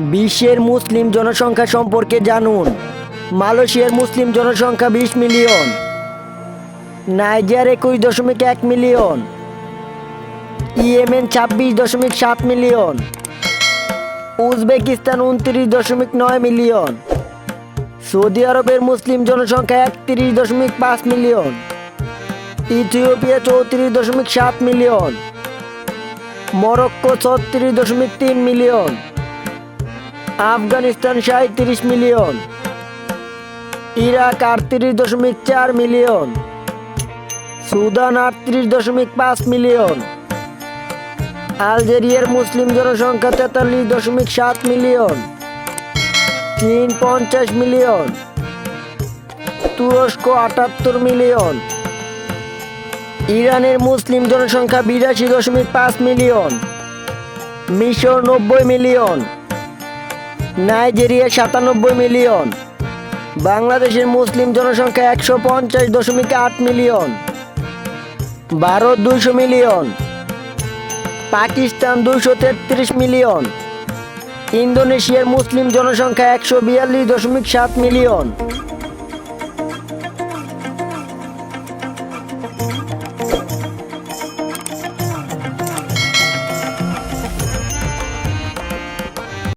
বিশ্বের মুসলিম জনসংখ্যা সম্পর্কে জানুন। মালয়েশিয়ার মুসলিম জনসংখ্যা বিশ মিলিয়ন। নাইজার একুশ দশমিক এক মিলিয়ন। ইয়েমেন ছাব্বিশ দশমিক সাত মিলিয়ন। উজবেকিস্তান উনত্রিশ দশমিক নয় মিলিয়ন। সৌদি আরবের মুসলিম জনসংখ্যা একত্রিশ দশমিক পাঁচ মিলিয়ন। ইথিওপিয়া চৌত্রিশ দশমিক সাত মিলিয়ন। মরক্কো ছত্রিশ দশমিক তিন মিলিয়ন। আফগানিস্তান সাঁত্রিশ মিলিয়ন। ইরাক আটত্রিশ দশমিক চার মিলিয়ন। সুদান আটত্রিশ দশমিক পাঁচ মিলিয়ন। আলজেরিয়ার মুসলিম জনসংখ্যা তেতাল্লিশ দশমিক সাত মিলিয়ন। চীন পঞ্চাশ মিলিয়ন। তুরস্ক আটাত্তর মিলিয়ন। ইরানের মুসলিম জনসংখ্যা বিরাশি দশমিক পাঁচ মিলিয়ন। মিশর নব্বই মিলিয়ন। নাইজেরিয়া সাতানব্বই মিলিয়ন। বাংলাদেশের মুসলিম জনসংখ্যা একশো পঞ্চাশ দশমিক আট মিলিয়ন। ভারত দুইশো মিলিয়ন। পাকিস্তান দুইশো তেত্রিশ মিলিয়ন। ইন্দোনেশিয়ার মুসলিম জনসংখ্যা একশো বিয়াল্লিশ দশমিক সাত মিলিয়ন।